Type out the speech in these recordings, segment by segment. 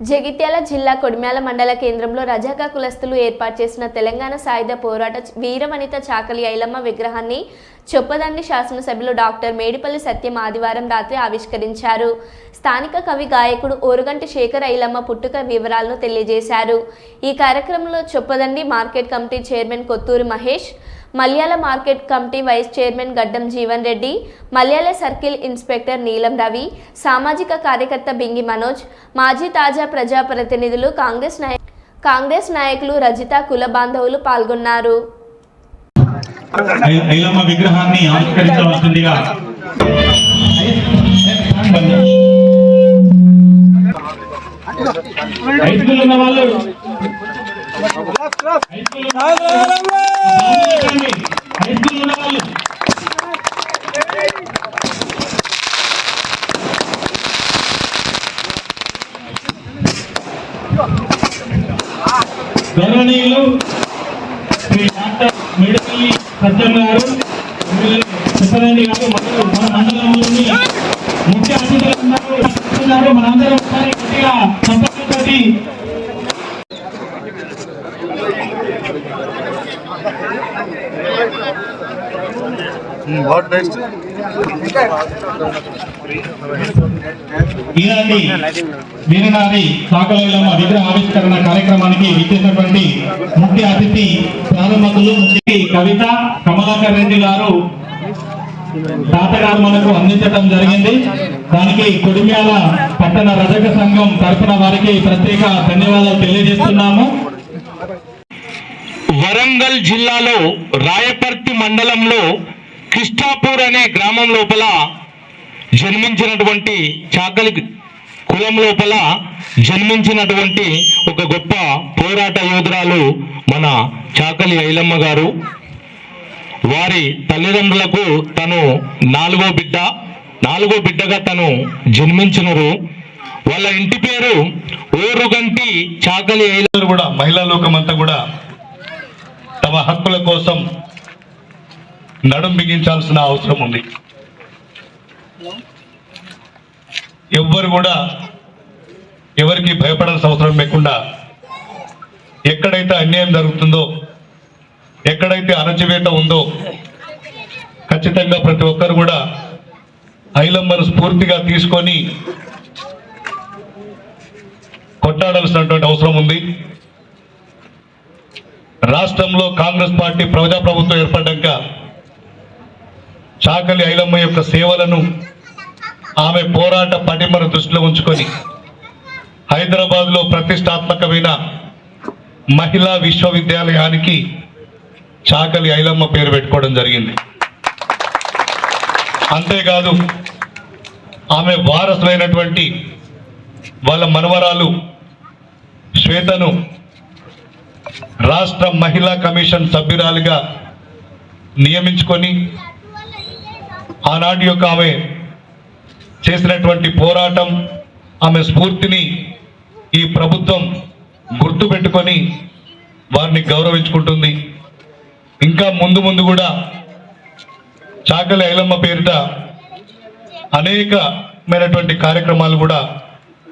జగిత్యాల జిల్లా కొడిమ్యాల మండల కేంద్రంలో రజాకా కులస్తులు ఏర్పాటు చేసిన తెలంగాణ సాయుధ పోరాట వీరవనిత చాకలి ఐలమ్మ విగ్రహాన్ని చొప్పదండి శాసనసభ్యులు డాక్టర్ మేడిపల్లి సత్యం ఆదివారం రాత్రి ఆవిష్కరించారు. స్థానిక కవి గాయకుడు ఓరుగంటి శేఖర్ ఐలమ్మ పుట్టుక వివరాలను తెలియజేశారు. ఈ కార్యక్రమంలో Choppadandi market committee chairman Kothuru Mahesh Malyala market committee vice chairman Gaddam Jeevan Reddy Malyala circle inspector Neelam Ravi సామాజిక కార్యకర్త బింగి మనోజ్ మాజీ తాజా ప్రజాప్రతినిధులు కాంగ్రెస్ నాయ కాంగ్రెస్ నాయకులు రజిత కుల బాంధవులు పాల్గొన్నారు. విగ్రహాన్ని ఆవిష్కరించవలసిందిగా. హై స్కూల్ ఉన్న వాళ్ళు హై స్కూల్ ఉన్న వాళ్ళు హై స్కూల్ ఉన్న వాళ్ళు గౌరవనీయులు శ్రీ డాక్టర్ మేడపల్లి సత్యం గారు చెప్పదండి గారు మరియు మన మండలంలోని ముఖ్య అతిథులు మనందరం ఈనాటి వీరనారి సాకలైలమ్మ విగ్రహ ఆవిష్కరణ కార్యక్రమానికి విచ్చేసినటువంటి ముఖ్య అతిథి ప్రారంభకులు కవిత కమలాకర్ రెడ్డి గారు తాతగారు మనకు అందించడం జరిగింది. దానికి కొడిమ్యాల పట్టణ రజక సంఘం తరఫున వారికి ప్రత్యేక ధన్యవాదాలు తెలియజేస్తున్నాము. వరంగల్ జిల్లాలో రాయపర్తి మండలంలో కిష్టాపూర్ అనే గ్రామం లోపల జన్మించినటువంటి చాకలి కులం లోపల జన్మించినటువంటి ఒక గొప్ప పోరాట యోధురాలు మన చాకలి ఐలమ్మ గారు. వారి తల్లిదండ్రులకు తను నాలుగో బిడ్డ నాలుగో బిడ్డగా తను జన్మించినరు. వాళ్ళ ఇంటి పేరు ఓరుగంటి చాకలి ఐలమ్మ. కూడా మహిళా లోకం అంతా కూడా తమ హక్కుల కోసం నడుం బిగించాల్సిన అవసరం ఉంది. ఎవ్వరు కూడా ఎవరికి భయపడాల్సిన అవసరం లేకుండా ఎక్కడైతే అన్యాయం జరుగుతుందో ఎక్కడైతే అణచివేత ఉందో ఖచ్చితంగా ప్రతి ఒక్కరు కూడా ఐలమ్మను స్ఫూర్తిగా తీసుకొని కొట్టాడాల్సినటువంటి అవసరం ఉంది. రాష్ట్రంలో కాంగ్రెస్ పార్టీ ప్రజాప్రభుత్వం ఏర్పడ్డాక చాకలి ఐలమ్మ యొక్క సేవలను ఆమె పోరాట పటిమను దృష్టిలో ఉంచుకొని హైదరాబాద్లో ప్రతిష్టాత్మకమైన మహిళా విశ్వవిద్యాలయానికి చాకలి ఐలమ్మ పేరు పెట్టుకోవడం జరిగింది. అంతేకాదు ఆమె వారసులైనటువంటి వాళ్ళ మనవరాలు శ్వేతను రాష్ట్ర మహిళా కమిషన్ సభ్యురాలిగా నియమించుకొని ఆనాటి యొక్క ఆమె చేసినటువంటి పోరాటం ఆమె స్ఫూర్తిని ఈ ప్రభుత్వం గుర్తుపెట్టుకొని వారిని గౌరవించుకుంటుంది. ఇంకా ముందు ముందు కూడా చాకలి ఐలమ్మ పేరిట అనేకమైనటువంటి కార్యక్రమాలు కూడా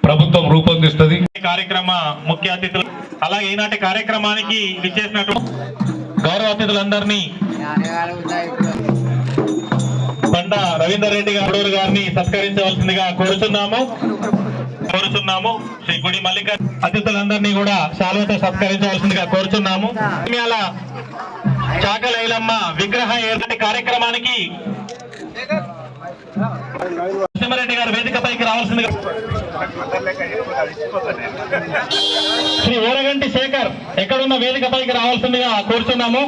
ప్రభుత్వం రూపొందిస్తుంది. కార్యక్రమ ముఖ్య అతిథులు అలాగే ఈనాటి కార్యక్రమానికి విచ్చేసినట్టు గౌరవ అతిథులందరినీ బండ రవీందర్ రెడ్డి గారు గారిని సత్కరించవలసిందిగా కోరుతున్నాము కోరుతున్నాము శ్రీ గుడి మల్లిక అతిథులందరినీ కూడా శాలువతో సత్కరించవలసిందిగా కోరుతున్నాము చాకలైలమ్మ విగ్రహ ఏర్పాటు కార్యక్రమానికి నరసింహారెడ్డి గారు వేదికపైకి రావాల్సిందిగా శ్రీ ఓరగంటి శేఖర్ ఎక్కడున్న వేదికపైకి రావాల్సిందిగా కోరుతున్నాము